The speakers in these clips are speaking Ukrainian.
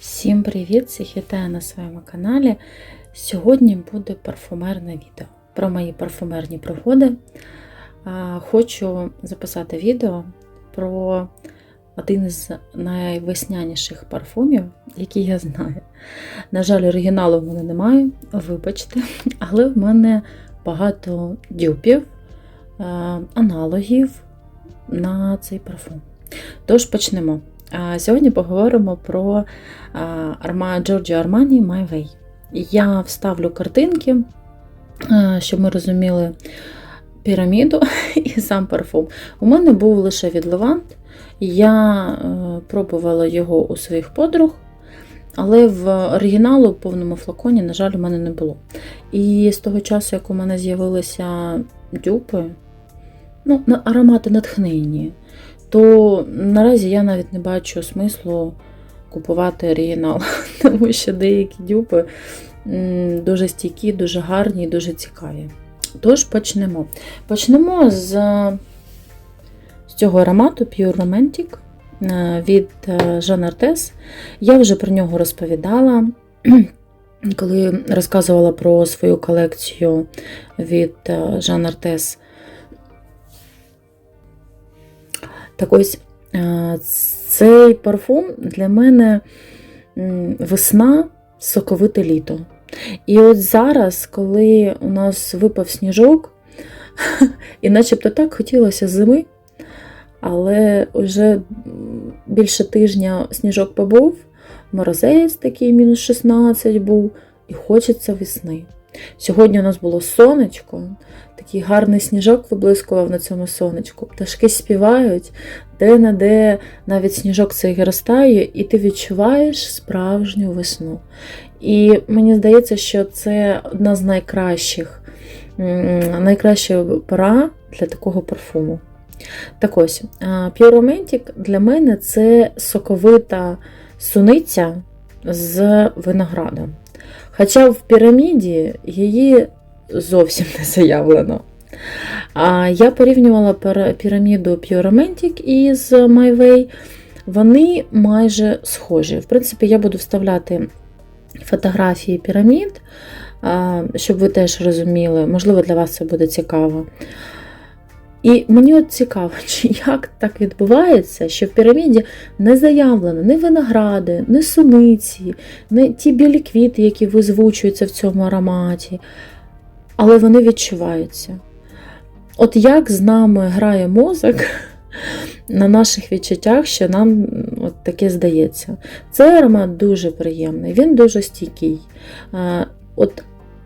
Всім привіт! Всіх на своєму каналі. Сьогодні буде парфумерне відео про мої парфумерні пригоди. Хочу записати відео про один із найвесняніших парфумів, який я знаю. На жаль, оригіналу в мене немає, вибачте, але в мене багато дюпів, аналогів на цей парфум. Тож почнемо. Сьогодні поговоримо про Арма Giorgio Armani My Way. Я вставлю картинки, щоб ми розуміли піраміду і сам парфум. У мене був лише від Левант. Я е, пробувала його у своїх подруг, але в оригіналу в повному флаконі, на жаль, у мене не було. І з того часу, як у мене з'явилися дюпи, ну, аромати натхненні, то наразі я навіть не бачу смислу купувати оригінал, тому що деякі дюпи дуже стійкі, дуже гарні і дуже цікаві. Тож почнемо. Почнемо з, з цього аромату Pure Romantic е, від е, Jean Artes. Я вже про нього розповідала, коли розказувала про свою колекцію від е, Jean Так ось е, цей парфум для мене весна, соковите літо. І от зараз, коли у нас випав сніжок, і начебто так хотілося зими, але вже більше тижня сніжок побув, морозець такий мінус 16 був, і хочеться весни. Сьогодні у нас було сонечко, такий гарний сніжок виблискував на цьому сонечку. Пташки співають, де-не-де навіть сніжок цей розтає, і ти відчуваєш справжню весну. І мені здається, що це одна з найкращих, найкраща пора для такого парфуму. Так ось, Pure Romantic для мене це соковита суниця з виноградом. Хоча в піраміді її зовсім не заявлено. А я порівнювала піраміду Pure Romantic із My Way. Вони майже схожі. В принципі, я буду вставляти фотографії пірамід, щоб ви теж розуміли, можливо, для вас це буде цікаво. І мені от цікаво, чи як так відбувається, що в піраміді не заявлено ні виногради, ні суниці, ні ті білі квіти, які визвучуються в цьому ароматі, але вони відчуваються. От як з нами грає мозок на наших відчуттях, що нам от таке здається. Цей аромат дуже приємний, він дуже стійкий. От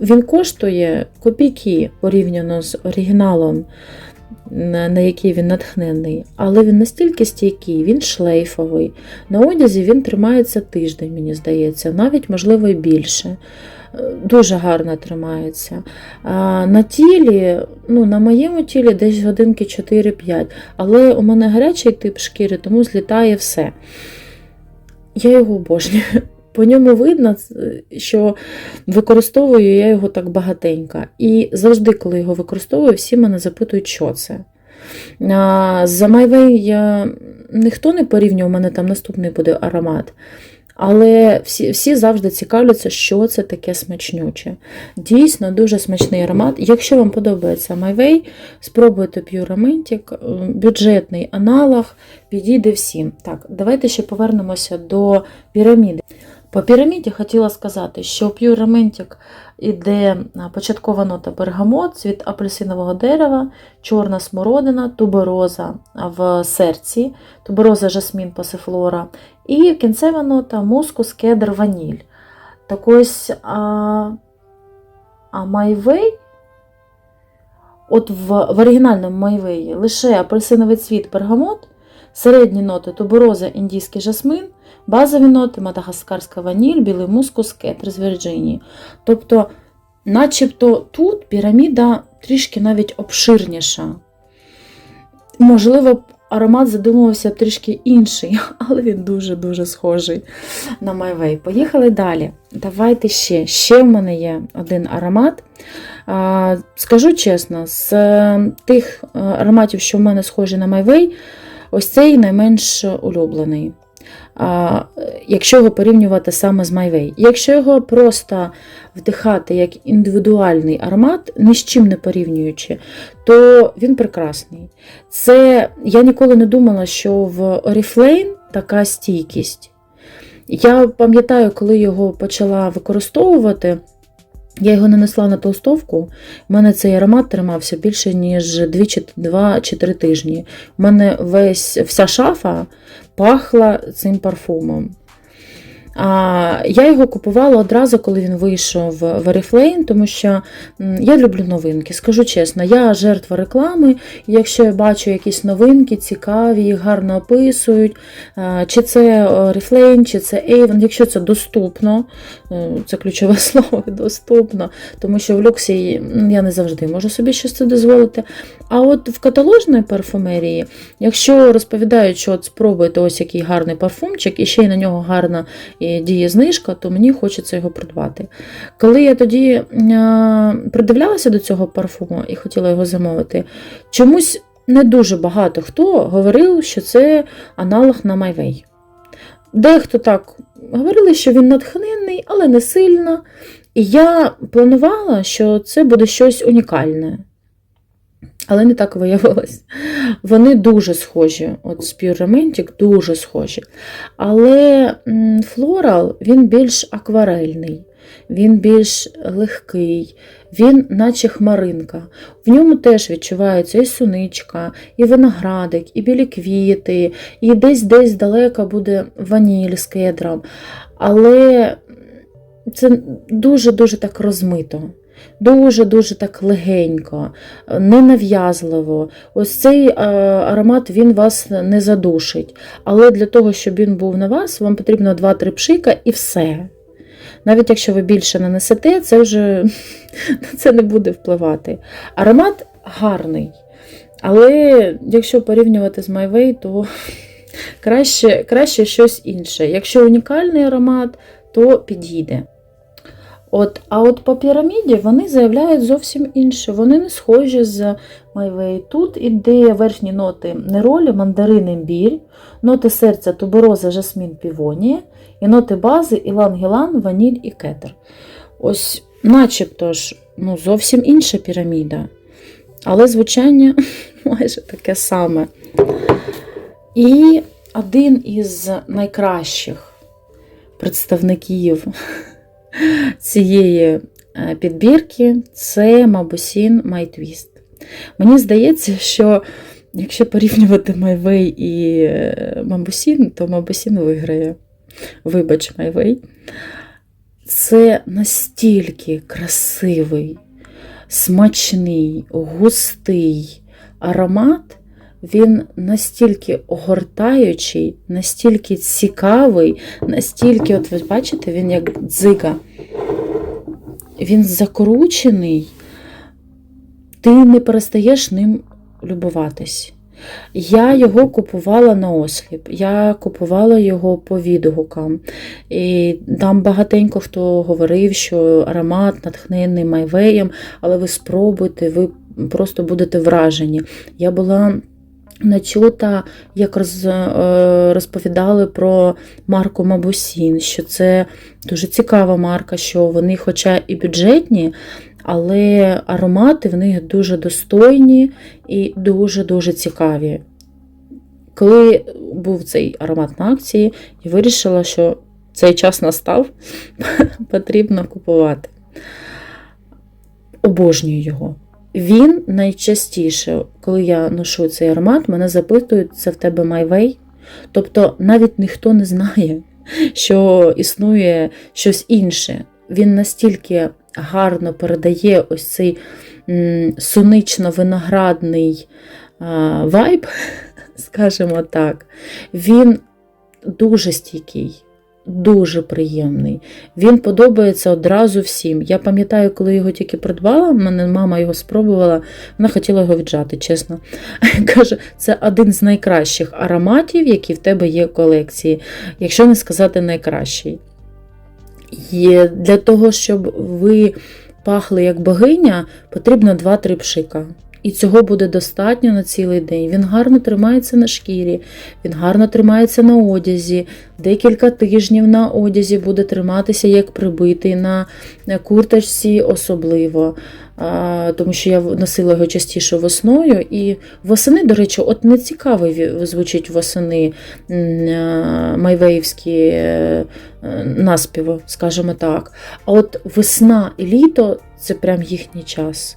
він коштує копійки порівняно з оригіналом, на який він натхнений, але він настільки стійкий, він шлейфовий. На одязі він тримається тиждень, мені здається, навіть, можливо, і більше. Е, Дуже гарно тримається. А на тілі, ну, на моєму тілі десь годинки 4-5, але у мене гарячий тип шкіри, тому злітає все. Я його обожнюю. По ньому видно, що використовую я його так багатенько. І завжди, коли його використовую, всі мене запитують, що це. За MyWay я... ніхто не порівнював, у мене там наступний буде аромат. Але всі всі завжди цікавляться, що це таке смачнюче. Дійсно, дуже смачний аромат. Якщо вам подобається MyWay, спробуйте е, бюджетний аналог, підійде всім. Так, давайте ще повернемося до піраміди. По піраміді хотіла сказати, що в Pure іде початкова нота бергамот, цвіт апельсинового дерева, чорна смородина, тубероза в серці, тубероза жасмін пасифлора і кінцева нота мускус, кедр, ваніль. Так ось Майвей, от в, в оригінальному Майвеї лише апельсиновий цвіт бергамот, середні ноти тубероза, індійський жасмин, базові ноти мадагаскарська ваніль, білий мускус, кетр з Вірджинії. Тобто, начебто тут піраміда трішки навіть обширніша. Можливо, аромат задумувався трішки інший, але він дуже-дуже схожий на Майвей. Поїхали далі. Давайте ще. Ще в мене є один аромат. Скажу чесно, з е, тих е, ароматів, що в мене схожі на Майвей, ось цей найменш улюблений. а, якщо його порівнювати саме з MyWay. Якщо його просто вдихати як індивідуальний аромат, ні з чим не порівнюючи, то він прекрасний. Це я ніколи не думала, що в Oriflame така стійкість. Я пам'ятаю, коли його почала використовувати. Я його нанесла на толстовку, у мене цей аромат тримався більше, ніж 2 чи 3 тижні. У мене весь, вся шафа пахла цим парфумом. Я його купувала одразу, коли він вийшов в Oriflame, тому що я люблю новинки. Скажу чесно, я жертва реклами. Якщо я бачу якісь новинки, цікаві, їх гарно описують, чи це Oriflame, чи це Avon, якщо це доступно, е, це ключове слово доступно, тому що в люксі я не завжди можу собі щось це дозволити. А от в каталожної парфумерії, якщо розповідають, що от спробуйте ось який гарний парфумчик, і ще й на нього гарна діє знижка, то мені хочеться його придбати. Коли я тоді придивлялася до цього парфуму і хотіла його замовити, чомусь не дуже багато хто говорив, що це аналог на MyWay. Дехто так говорили, що він натхненний, але не сильно. І я планувала, що це буде щось унікальне. Але не так виявилось. Вони дуже схожі. От Romantic дуже схожі. Але флорал він більш акварельний, він більш легкий, він, наче хмаринка. В ньому теж відчувається і суничка, і виноградик, і білі квіти, і десь-десь далеко буде ваніль з кедром. Але це дуже-дуже так розмито. Дуже-дуже так легенько, ненав'язливо. Ось цей е, аромат він вас не задушить. Але для того, щоб він був на вас, вам потрібно 2-3 пшика і все. Навіть якщо ви більше нанесете, це вже це не буде впливати. Аромат гарний. Але якщо порівнювати з MyWay, то краще, краще щось інше. Якщо унікальний аромат, то підійде. От, А от по піраміді вони заявляють зовсім інше. Вони не схожі з Майвей. Тут іде верхні ноти неролі, мандарин, імбірь, ноти серця, тубероза, жасмін, півонія, і ноти бази, ілан-гілан, ваніль і кетер. Ось, начебто ж, ну, зовсім інша піраміда. Але звучання майже таке саме. І один із найкращих представників цієї е, підбірки це Мабусін Twist. Мені здається, що якщо порівнювати Майвей і Мабусін, то Мабусін виграє. Вибач, Майвей. Це настільки красивий, смачний, густий аромат. Він настільки огортаючий, настільки цікавий, настільки, от ви бачите, він як дзига. Він закручений, ти не перестаєш ним любуватись. Я його купувала на осліп, я купувала його по відгукам. І там багатенько хто говорив, що аромат натхнений майвеєм, але ви спробуйте, ви просто будете вражені. Я була начута, як е, розповідали про марку Мабусін, що це дуже цікава марка, що вони, хоча і бюджетні, але аромати в них дуже достойні і дуже-дуже цікаві. Коли був цей аромат на акції, я вирішила, що цей час настав, потрібно купувати. Обожнюю його. Він найчастіше, коли я ношу цей аромат, мене запитують, це в тебе MyWay. Тобто навіть ніхто не знає, що існує щось інше. Він настільки гарно передає ось цей сунично-виноградний вайб, скажімо так, він дуже стійкий дуже приємний. Він подобається одразу всім. Я пам'ятаю, коли його тільки придбала, мене мама його спробувала, вона хотіла його віджати, чесно. Каже, це один з найкращих ароматів, які в тебе є в колекції, якщо не сказати найкращий. І для того, щоб ви пахли як богиня, потрібно 2-3 пшика. І цього буде достатньо на цілий день. Він гарно тримається на шкірі, він гарно тримається на одязі. Декілька тижнів на одязі буде триматися як прибитий, на курточці особливо. А, Тому що я носила його частіше весною. І восени, до речі, от не цікаво звучить восени майвеївські е, наспіви, скажімо так. А от весна і літо це прям їхній час.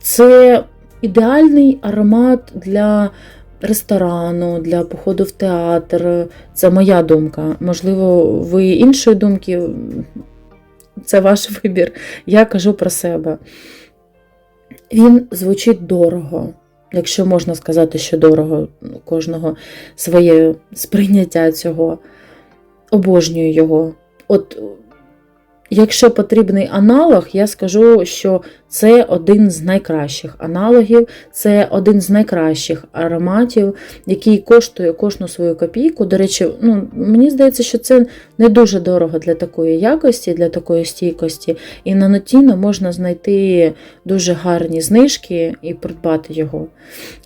Це ідеальний аромат для ресторану, для походу в театр. Це моя думка. Можливо, ви іншої думки, це ваш вибір. Я кажу про себе. Він звучить дорого. Якщо можна сказати, що дорого, кожного своє сприйняття цього. Обожнюю його. От Якщо потрібний аналог, я скажу, що це один з найкращих аналогів, це один з найкращих ароматів, який коштує кожну свою копійку. До речі, ну, мені здається, що це не дуже дорого для такої якості, для такої стійкості. І на Нотіно можна знайти дуже гарні знижки і придбати його.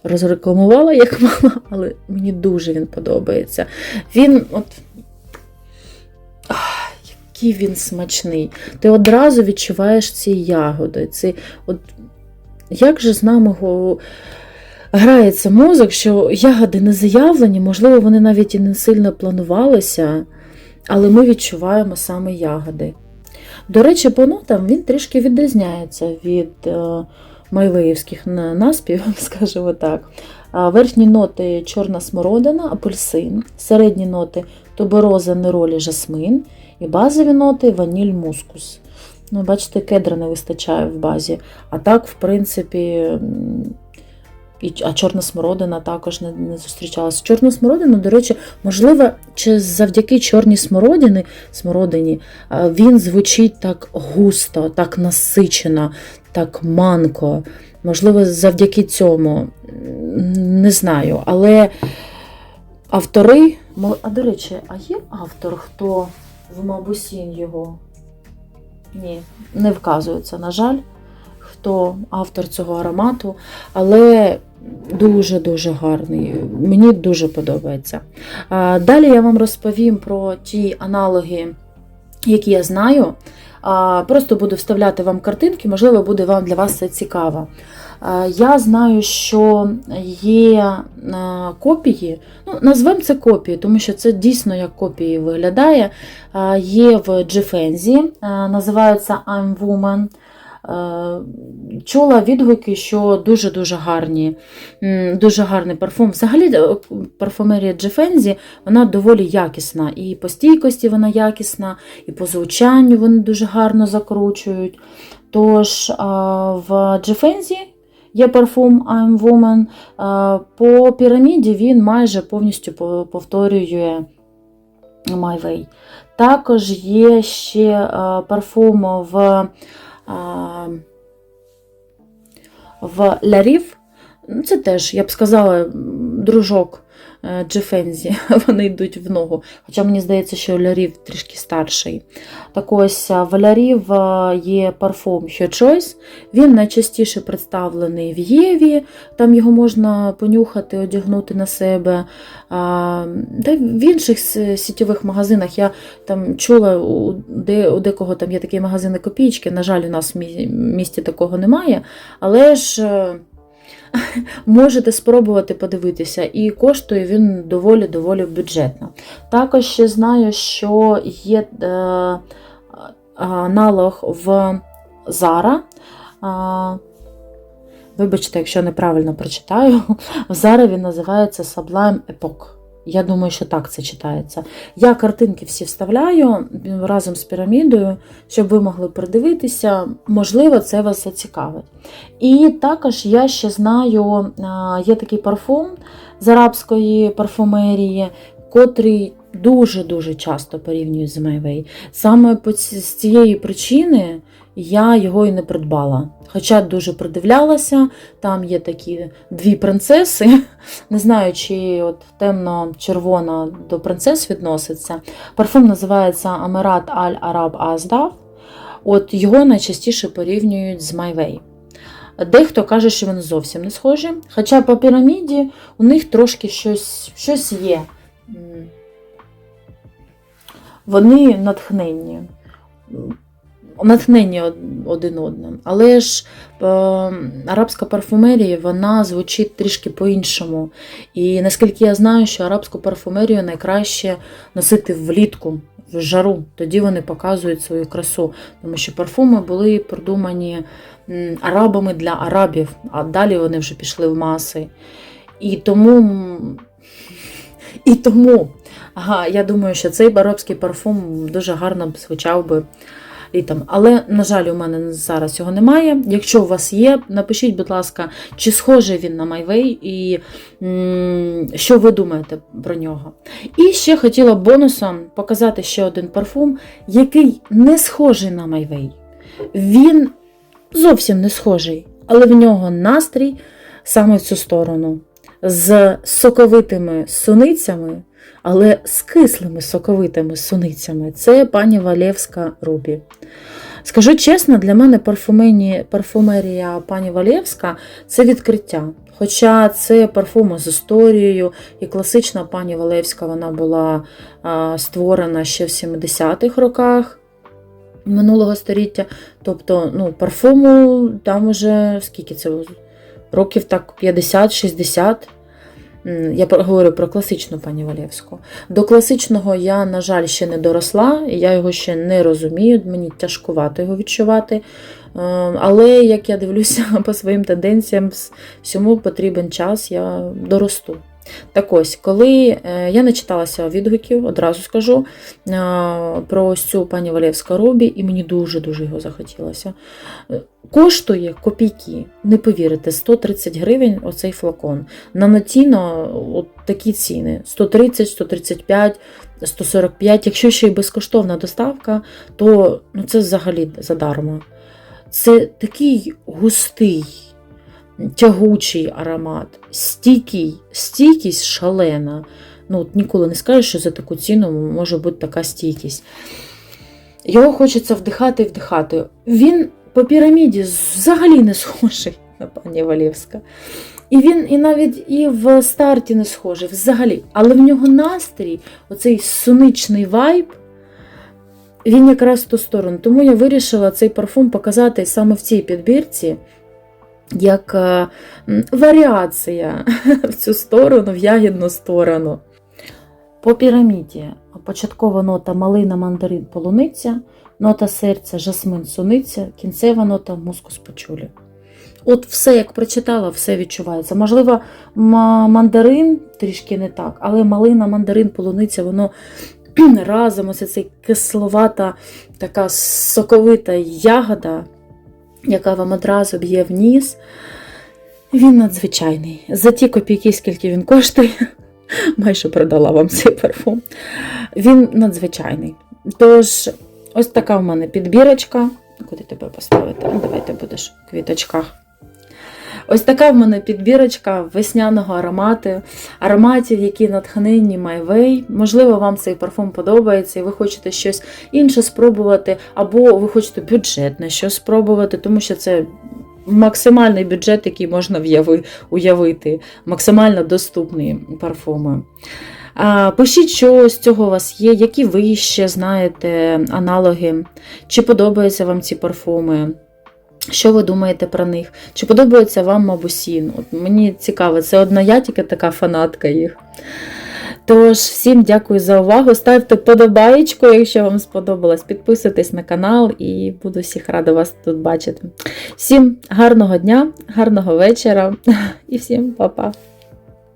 Розрекламувала як мала, але мені дуже він подобається. Він от. Який він смачний. Ти одразу відчуваєш ці ягоди. Ці, от, як же з нами грається мозок, що ягоди не заявлені, можливо, вони навіть і не сильно планувалися, але ми відчуваємо саме ягоди. До речі, по нотам він трішки відрізняється від е, майвеївських на- скажімо так. Верхні ноти чорна смородина, апельсин, середні ноти тубероза, неролі, жасмин, і базові ноти ваніль, мускус. Ну, бачите, кедра не вистачає в базі. А так, в принципі, і, а чорна смородина також не, не зустрічалася. Чорна смородина, до речі, можливо, чи завдяки чорній смородині, смородині він звучить так густо, так насичено, так манко. Можливо, завдяки цьому. Не знаю. Але автори. А до речі, а є автор, хто в Мабусін його? Ні, не вказується, на жаль, хто автор цього аромату, але дуже-дуже гарний. Мені дуже подобається. Далі я вам розповім про ті аналоги, які я знаю. Просто буду вставляти вам картинки, можливо, буде вам для вас це цікаво. Я знаю, що є копії, ну, назвемо це копії, тому що це дійсно як копії виглядає. Є в Джефензі, називається I'm Woman. Е, Чула відгуки, що дуже-дуже гарні, дуже гарний парфум. Взагалі, е, парфумерія Джефензі вона доволі якісна. І по стійкості вона якісна, і по звучанню вони дуже гарно закручують. Тож в Джефензі є парфум I'm Woman. По піраміді він майже повністю по- повторює My Way. Також є ще парфум в, в Лярів. Ну, Це теж, я б сказала, дружок Джефензі. Вони йдуть в ногу. Хоча мені здається, що Лярів трішки старший. Так ось а, в Лярів є парфум Her Choice. Він найчастіше представлений в Єві, там його можна понюхати, одягнути на себе. Та в інших сітєвих магазинах я там чула, у, декого там є такі магазини копійки. На жаль, у нас в місті такого немає. Але ж е, можете спробувати подивитися, і коштує він доволі-доволі бюджетно. Також ще знаю, що є е, аналог в Зара. Вибачте, якщо неправильно прочитаю. В Зара він називається Sublime Epoch. Я думаю, що так це читається. Я картинки всі вставляю разом з пірамідою, щоб ви могли придивитися. Можливо, це вас зацікавить. І також я ще знаю, є такий парфум з арабської парфумерії, котрий дуже-дуже часто порівнюють з Майвей. Саме з цієї причини я його і не придбала. Хоча дуже придивлялася, там є такі дві принцеси. Не знаю, чи от темно-червона до принцес відноситься. Парфум називається Амерат Аль Араб Аздав. От його найчастіше порівнюють з Майвей. Дехто каже, що вони зовсім не схожі. Хоча по піраміді у них трошки щось, щось є. Вони натхненні. Натхненні од- один одним. Але ж е, арабська парфумерія вона звучить трішки по-іншому. І наскільки я знаю, що арабську парфумерію найкраще носити влітку, в жару. Тоді вони показують свою красу. Тому що парфуми були придумані арабами для арабів, а далі вони вже пішли в маси. І тому, і тому ага, я думаю, що цей арабський парфум дуже гарно б звучав би літом. Але, на жаль, у мене зараз його немає. Якщо у вас є, напишіть, будь ласка, чи схожий він на Майвей і що ви думаєте про нього. І ще хотіла бонусом показати ще один парфум, який не схожий на Майвей. Він зовсім не схожий, але в нього настрій саме в цю сторону. З соковитими суницями, але з кислими соковитими суницями. Це пані Валєвська Рубі. Скажу чесно, для мене парфумерія пані Валєвська це відкриття. Хоча це парфуми з історією, і класична пані Валєвська вона була створена ще в 70-х роках минулого століття. Тобто, ну, парфуму там уже скільки це років так 50-60. Я говорю про класичну пані Валєвську. До класичного я, на жаль, ще не доросла, я його ще не розумію, мені тяжкувато його відчувати. Е, Але як я дивлюся по своїм тенденціям, всьому потрібен час, я доросту. Так ось, коли е, я начиталася відгуків, одразу скажу е, про ось цю пані Валєвська Робі, і мені дуже-дуже його захотілося. Е, Коштує копійки, не повірите, 130 гривень оцей флакон. На от такі ціни: 130, 135, 145. Якщо ще й безкоштовна доставка, то ну, це взагалі задарма. Це такий густий, тягучий аромат, стійкий, стійкість шалена. Ну, от ніколи не скажеш, що за таку ціну може бути така стійкість. Його хочеться вдихати і вдихати. Він по піраміді взагалі не схожий на пані Валєвська. І він і навіть і в старті не схожий взагалі. Але в нього настрій, оцей суничний вайб, він якраз в ту сторону. Тому я вирішила цей парфум показати саме в цій підбірці, як е, варіація в цю сторону, в ягідну сторону. По піраміді початкова нота малина, мандарин, полуниця, нота серця, жасмин, суниця, кінцева нота мускус пачулі. От все, як прочитала, все відчувається. Можливо, мандарин трішки не так, але малина, мандарин, полуниця, воно разом ось цей кисловата, така соковита ягода, яка вам одразу б'є в ніс. Він надзвичайний. За ті копійки, скільки він коштує, майже продала вам цей парфум. Він надзвичайний. Тож, ось така в мене підбірочка. Куди тебе поставити? Давай ти будеш в квіточках. Ось така в мене підбірочка весняного аромату, ароматів, які натхненні Майвей. Можливо, вам цей парфум подобається, і ви хочете щось інше спробувати, або ви хочете бюджетне щось спробувати, тому що це максимальний бюджет, який можна уявити, максимально доступні парфуми. Пишіть, що з цього у вас є, які ви ще знаєте аналоги, чи подобаються вам ці парфуми. Що ви думаєте про них? Чи подобається вам Мабусін? От мені цікаво, це одна я тільки така фанатка їх. Тож, всім дякую за увагу. Ставте подобаєчку, якщо вам сподобалось. Підписуйтесь на канал і буду всіх рада вас тут бачити. Всім гарного дня, гарного вечора і всім па-па!